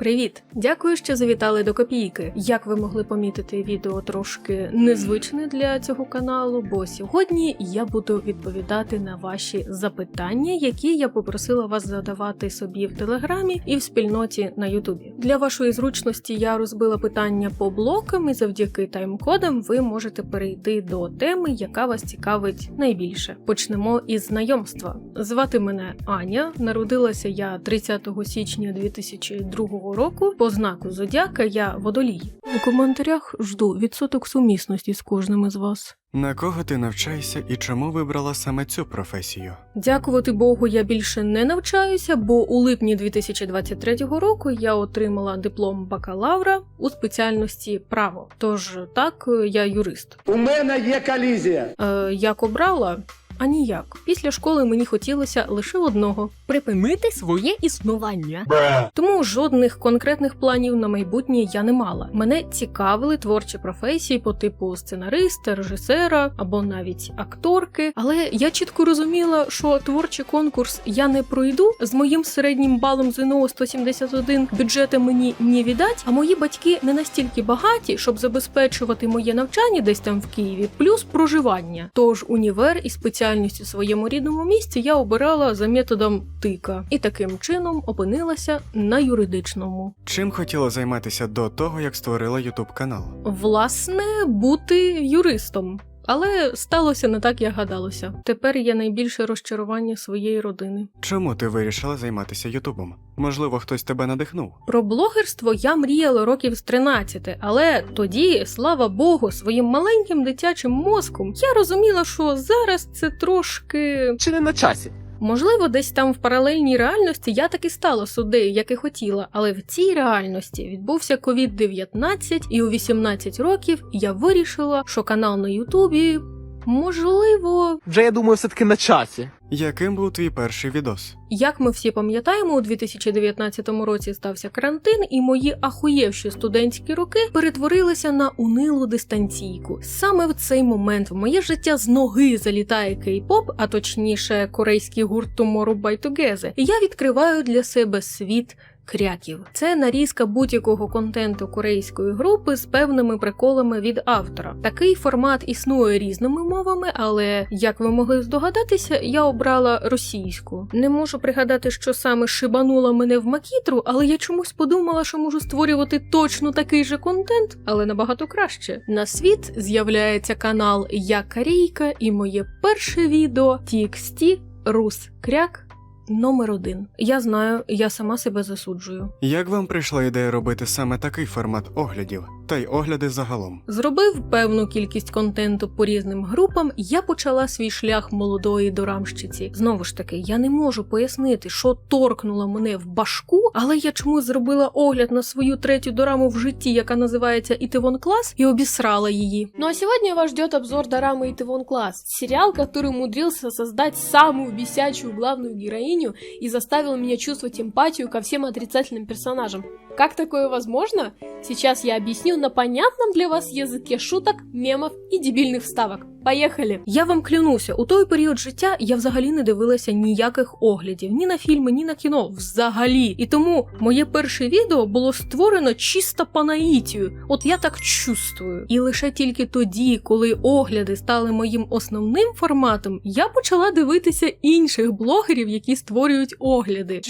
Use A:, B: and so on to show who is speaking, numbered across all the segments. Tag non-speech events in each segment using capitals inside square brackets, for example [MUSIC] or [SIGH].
A: Привіт! Дякую, що завітали до копійки. Як ви могли помітити, відео трошки незвичне для цього каналу, бо сьогодні я буду відповідати на ваші запитання, які я попросила вас задавати собі в телеграмі і в спільноті на Ютубі. Для вашої зручності я розбила питання по блокам, і завдяки тайм-кодам ви можете перейти до теми, яка вас цікавить найбільше. Почнемо із знайомства. Звати мене Аня. Народилася я 30 січня 2002 року. По знаку зодіака я водолій. У коментарях жду відсоток сумісності з кожним із вас.
B: На кого ти навчаєшся і чому вибрала саме цю професію?
A: Дякувати Богу, я більше не навчаюся, бо у липні 2023 року я отримала диплом бакалавра у спеціальності право. Тож так, я юрист.
C: У мене є колізія.
A: Е, як обрала? А ніяк. Після школи мені хотілося лише одного припинити своє існування. Тому жодних конкретних планів на майбутнє я не мала. Мене цікавили творчі професії по типу сценариста, режисера або навіть акторки. Але я чітко розуміла, що творчий конкурс я не пройду з моїм середнім балом ЗНО 171 бюджета мені не віддать, а мої батьки не настільки багаті, щоб забезпечувати моє навчання десь там в Києві, плюс проживання. Тож універ і спеціальність у своєму рідному місці я обирала за методом тика і таким чином опинилася на юридичному.
B: Чим хотіла займатися до того, як створила Ютуб канал?
A: Власне, бути юристом. Але сталося не так, як гадалося. Тепер є найбільше розчарування своєї родини.
B: Чому ти вирішила займатися Ютубом? Можливо, хтось тебе надихнув?
A: Про блогерство я мріяла років з 13, але тоді, слава Богу, своїм маленьким дитячим мозком я розуміла, що зараз це трошки
C: Чи не на часі?
A: Можливо, десь там в паралельній реальності я таки стала суддею, як і хотіла, але в цій реальності відбувся COVID-19, і у 18 років я вирішила, що канал на Ютубі можливо.
C: Вже я думаю, все-таки на часі.
B: Яким був твій перший відос?
A: Як ми всі пам'ятаємо, у 2019 році стався карантин, і мої ахуєвші студентські роки перетворилися на унилу дистанційку. Саме в цей момент в моє життя з ноги залітає кей-поп, а точніше корейський гурт Tomorrow by Together, і я відкриваю для себе світ. Кряків це нарізка будь-якого контенту корейської групи з певними приколами від автора. Такий формат існує різними мовами, але як ви могли здогадатися, я обрала російську. Не можу пригадати, що саме шибануло мене в макітру, але я чомусь подумала, що можу створювати точно такий же контент, але набагато краще. На світ з'являється канал Я Корейка і моє перше відео TXT Рус Кряк. Номер один. Я знаю, я сама себе засуджую.
B: Як вам прийшла ідея робити саме такий формат оглядів, та й огляди загалом?
A: Зробив певну кількість контенту по різним групам, я почала свій шлях молодої дорамщиці. Знову ж таки, я не можу пояснити, що торкнуло мене в башку, але я чомусь зробила огляд на свою третю дораму в житті, яка називається Ітевон Клас, і обісрала її.
D: Ну а сегодня вас ждет обзор дорамы Итевон Класс, сериал, который умудрился создать самую бесячую главную героиню и заставил меня чувствовать эмпатию ко всем отрицательным персонажам. Как такое возможно? Сейчас я объясню на понятном для вас языке шуток, мемов и дебильных вставок. Поехали!
A: Я вам клянуся, у той період життя я взагалі не дивилася ніяких оглядів, ні на фільми, ні на кіно, взагалі. І тому моє перше відео було створено чисто по наїтію. От я так чувствую. І лише тільки тоді, коли огляди стали моїм основним форматом, я почала дивитися інших блогерів, які створюють огляди.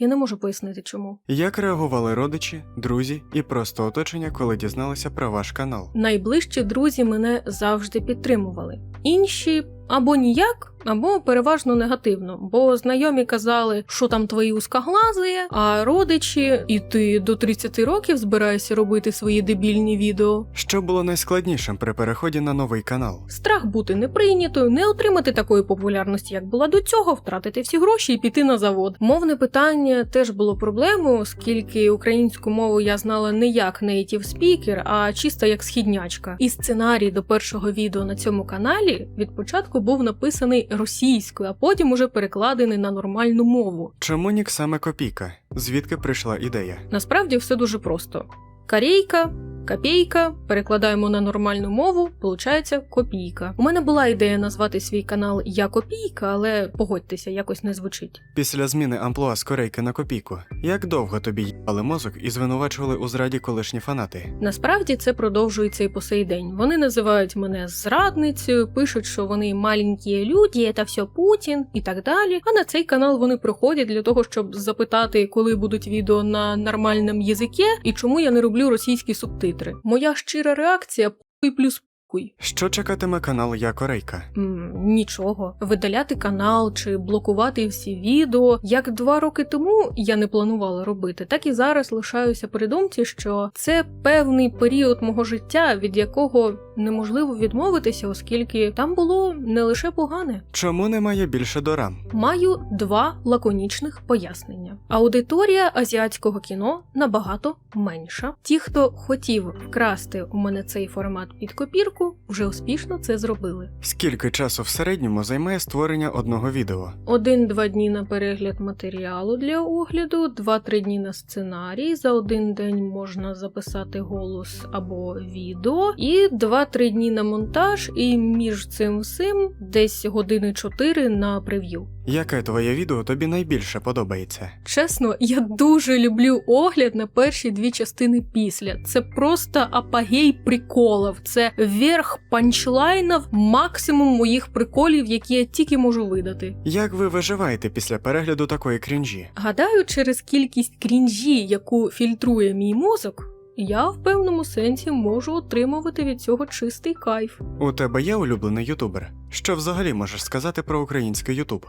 A: Я не можу пояснити, чому.
B: Як реагували родичі, друзі і просто оточення, коли дізналися про ваш канал?
A: Найближчі друзі мене завжди підтримували. Інші або ніяк, або переважно негативно, бо знайомі казали, що там твої узкоглази, а родичі, і ти до 30 років збираєшся робити свої дебільні відео.
B: Що було найскладнішим при переході на новий канал?
A: Страх бути неприйнятою, не отримати такої популярності, як була до цього, втратити всі гроші і піти на завод. Мовне питання теж було проблемою, оскільки українську мову я знала не як native speaker, а чисто як східнячка. І сценарій до першого відео на цьому каналі від початку був написаний російською, а потім уже перекладений на нормальну мову.
B: Чому нік саме копійка? Звідки прийшла ідея?
A: Насправді все дуже просто. Корейка Копійка, перекладаємо на нормальну мову, получається копійка. У мене була ідея назвати свій канал Я Копійка, але погодьтеся, якось не звучить.
B: Після зміни амплуа з корейки на копійку, як довго тобі їбали мозок і звинувачували у зраді колишні фанати?
A: Насправді це продовжується і по сей день. Вони називають мене зрадницею, пишуть, що вони маленькі люди, це все Путін і так далі. А на цей канал вони приходять для того, щоб запитати, коли будуть відео на нормальному язикі і чому я не роблю російські субтитри. Моя щира реакція пуй плюс пуй.
B: Що чекатиме канал Я Корейка?
A: М, нічого, видаляти канал чи блокувати всі відео. Як два роки тому я не планувала робити, так і зараз лишаюся при думці, що це певний період мого життя, від якого неможливо відмовитися, оскільки там було не лише погане.
B: Чому немає більше дорам?
A: Маю два лаконічних пояснення. Аудиторія азіатського кіно набагато менша. Ті, хто хотів вкрасти у мене цей формат під копірку, вже успішно це зробили.
B: Скільки часу в середньому займає створення одного відео?
A: Один-два дні на перегляд матеріалу для огляду, два-три дні на сценарій. За один день можна записати голос або відео, і два-три дні на монтаж, і між цим всім десь години чотири на прев'ю.
B: Яке твоє відео тобі найбільше подобається?
A: Чесно, я дуже люблю огляд на перші дві частини після. Це просто апогей приколів. Це верх панчлайнів, максимум моїх приколів, які я тільки можу видати.
B: Як ви виживаєте після перегляду такої крінжі?
A: Гадаю, через кількість крінжі, яку фільтрує мій мозок, я в певному сенсі можу отримувати від цього чистий кайф.
B: У тебе є улюблений ютубер? Що взагалі можеш сказати про український ютуб?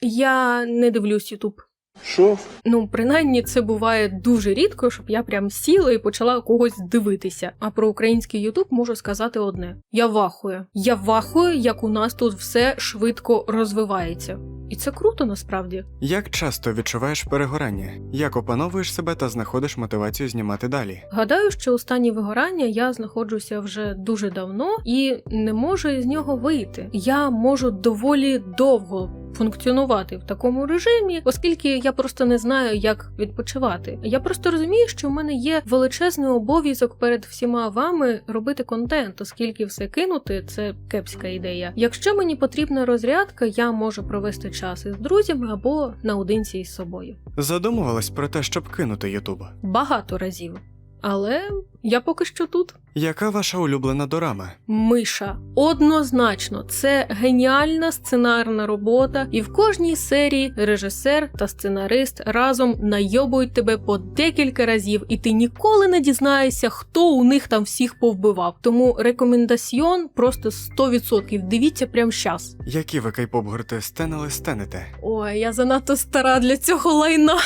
A: Я не дивлюсь Ютуб.
C: Що?
A: Ну, принаймні, це буває дуже рідко, щоб я прям сіла і почала когось дивитися. А про український Ютуб можу сказати одне: я вахую. Я вахую, як у нас тут все швидко розвивається. І це круто насправді.
B: Як часто відчуваєш перегорання? Як опановуєш себе та знаходиш мотивацію знімати далі?
A: Гадаю, що у стані вигорання я знаходжуся вже дуже давно і не можу із нього вийти. Я можу доволі довго функціонувати в такому режимі, оскільки я просто не знаю, як відпочивати. Я просто розумію, що в мене є величезний обов'язок перед всіма вами робити контент, оскільки все кинути це кепська ідея. Якщо мені потрібна розрядка, я можу провести час із друзями або наодинці із собою.
B: Задумувалась про те, щоб кинути ютуб.
A: Багато разів. Але я поки що тут.
B: Яка ваша улюблена дорама?
A: Миша. Однозначно, це геніальна сценарна робота, і в кожній серії режисер та сценарист разом найобують тебе по декілька разів, і ти ніколи не дізнаєшся, хто у них там всіх повбивав. Тому рекомендаціон просто 100%. Дивіться прямо щас.
B: Які ви кей-поп гурти стенили стенете?
A: Ой, я занадто стара для цього лайна.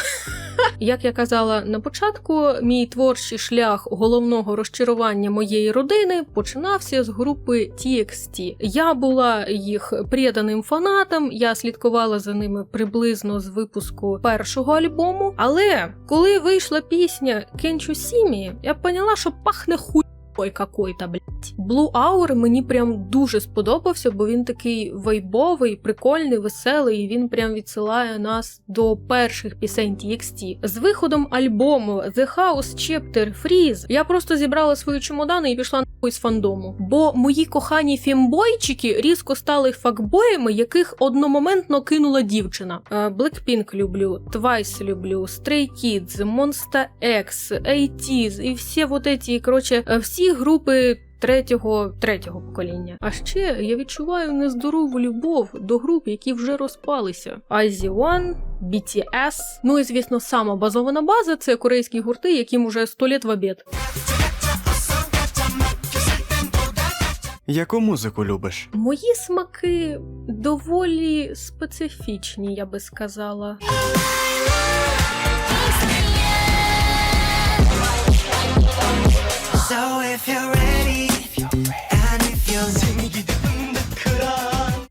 A: Як я казала на початку, мій творчий шлях головного розчарування моєї родини починався з групи TXT. Я була їх преданим фанатом, я слідкувала за ними приблизно з випуску першого альбому. Але коли вийшла пісня Кенчу Сімі, я поняла, що пахне хуй. Ой, какой-то, блядь. Blue Hour мені прям дуже сподобався, бо він такий вайбовий, прикольний, веселий, і він прям відсилає нас до перших пісень TXT. З виходом альбому The House Chapter Freeze я просто зібрала свої чемодани і пішла нахуй з фандому. Бо мої кохані фембойчики різко стали факбоями, яких одномоментно кинула дівчина. Е, Blackpink люблю, Twice люблю, Stray Kids, Monsta X, ATEEZ і всі вот эти, коротше, е, групи. Третього третього покоління. А ще я відчуваю нездорову любов до груп, які вже розпалися: IZ One, BTS. Ну і звісно, сама базована база це корейські гурти, яким уже 100 літ в обід.
B: Яку музику любиш?
A: Мої смаки доволі специфічні, я би сказала.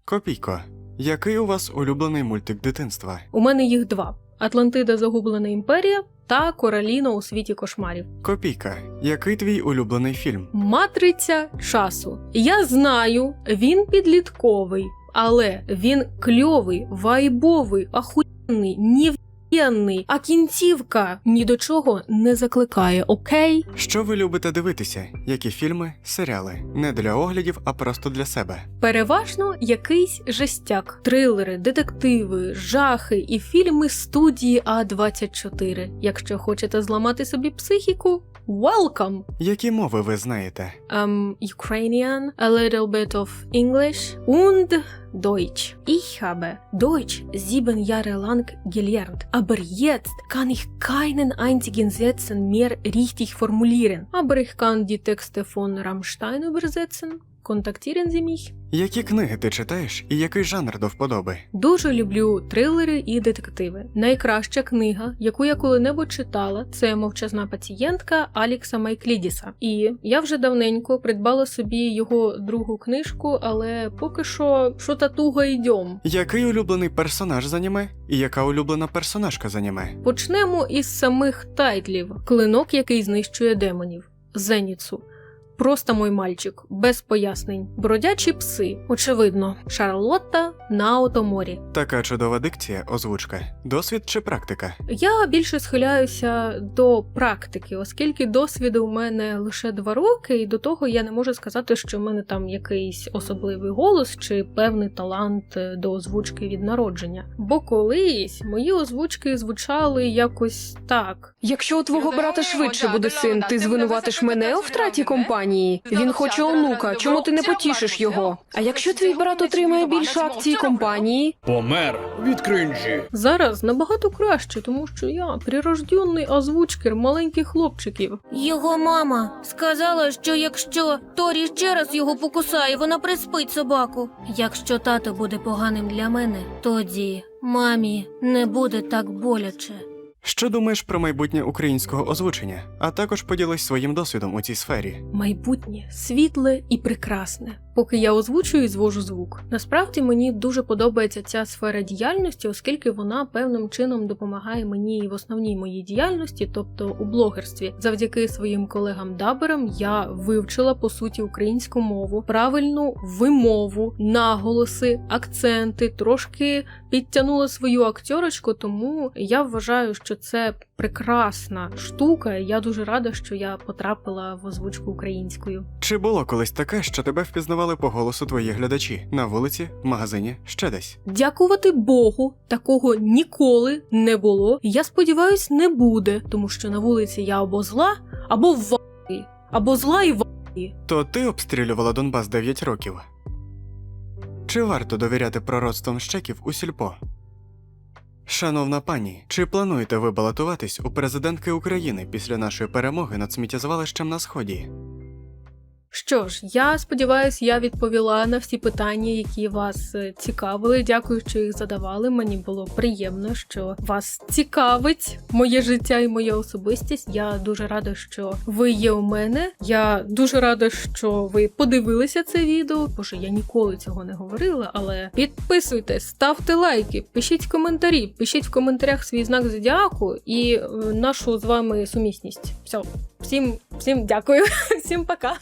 B: Копійко. Який у вас улюблений мультик дитинства?
A: У мене їх два: Атлантида Загублена імперія та Кораліна у світі кошмарів.
B: Копійка. Який твій улюблений фільм?
A: Матриця часу. Я знаю, він підлітковий, але він кльовий, вайбовий, ахуєнний, ні офігенний, а кінцівка ні до чого не закликає, окей?
B: Що ви любите дивитися? Які фільми, серіали? Не для оглядів, а просто для себе.
A: Переважно якийсь жестяк, трилери, детективи, жахи і фільми студії А24. Якщо хочете зламати собі психіку, welcome!
B: Які мови ви знаєте?
A: um, Ukrainian, a little bit of English und Deutsch. Ich habe Deutsch sieben Jahre lang gelernt, aber jetzt kann ich keinen einzigen Satz mehr richtig formulieren. Aber ich kann die Texte von Rammstein übersetzen. Kontaktieren Sie mich.
B: Які книги ти читаєш і який жанр до вподоби?
A: Дуже люблю трилери і детективи. Найкраща книга, яку я коли-небудь читала, це мовчазна пацієнтка Алікса Майклідіса. І я вже давненько придбала собі його другу книжку, але поки що що та туга йдем.
B: Який улюблений персонаж з аніме і яка улюблена персонажка з аніме?
A: Почнемо із самих тайтлів: клинок, який знищує демонів, Зеніцу. Просто мой мальчик, без пояснень. Бродячі пси, очевидно, Шарлотта на Отоморі.
B: Така чудова дикція, озвучка, досвід чи практика?
A: Я більше схиляюся до практики, оскільки досвіду у мене лише два роки, і до того я не можу сказати, що в мене там якийсь особливий голос чи певний талант е, до озвучки від народження. Бо колись мої озвучки звучали якось так.
E: Якщо у твого брата швидше буде син, ти звинуватиш мене у втраті компанії. Він хоче онука. Чому ти не потішиш його? А якщо твій брат отримає більше акцій компанії,
F: Помер від кринжі.
A: Зараз набагато краще, тому що я прирожденний озвучкер маленьких хлопчиків.
G: Його мама сказала, що якщо Торі ще раз його покусає, вона приспить собаку. Якщо тато буде поганим для мене, тоді мамі не буде так боляче.
B: Що думаєш про майбутнє українського озвучення? А також поділись своїм досвідом у цій сфері.
A: Майбутнє світле і прекрасне. Поки я озвучую і звожу звук. Насправді мені дуже подобається ця сфера діяльності, оскільки вона певним чином допомагає мені в основній моїй діяльності, тобто у блогерстві. Завдяки своїм колегам-даберам я вивчила по суті українську мову, правильну вимову, наголоси, акценти, трошки підтягнула свою акторочку, тому я вважаю, що це прекрасна штука. Я дуже рада, що я потрапила в озвучку українською.
B: Чи було колись таке, що тебе впізнавали по голосу твої глядачі на вулиці, в магазині, ще десь?
A: Дякувати Богу, такого ніколи не було. Я сподіваюсь, не буде, тому що на вулиці я або зла, або в або зла і в.
B: То ти обстрілювала Донбас 9 років. Чи варто довіряти пророцтвам щеків у сільпо? Шановна пані, чи плануєте ви балотуватись у президентки України після нашої перемоги над сміттєзвалищем на сході?
A: Що ж, я сподіваюся, я відповіла на всі питання, які вас е, цікавили. Дякую, що їх задавали. Мені було приємно, що вас цікавить моє життя і моя особистість. Я дуже рада, що ви є у мене. Я дуже рада, що ви подивилися це відео. Боже, я ніколи цього не говорила, але підписуйтесь, ставте лайки, пишіть коментарі, пишіть в коментарях свій знак зодіаку і е, нашу з вами сумісність. Все, всім, всім дякую, [LAUGHS] всім пока.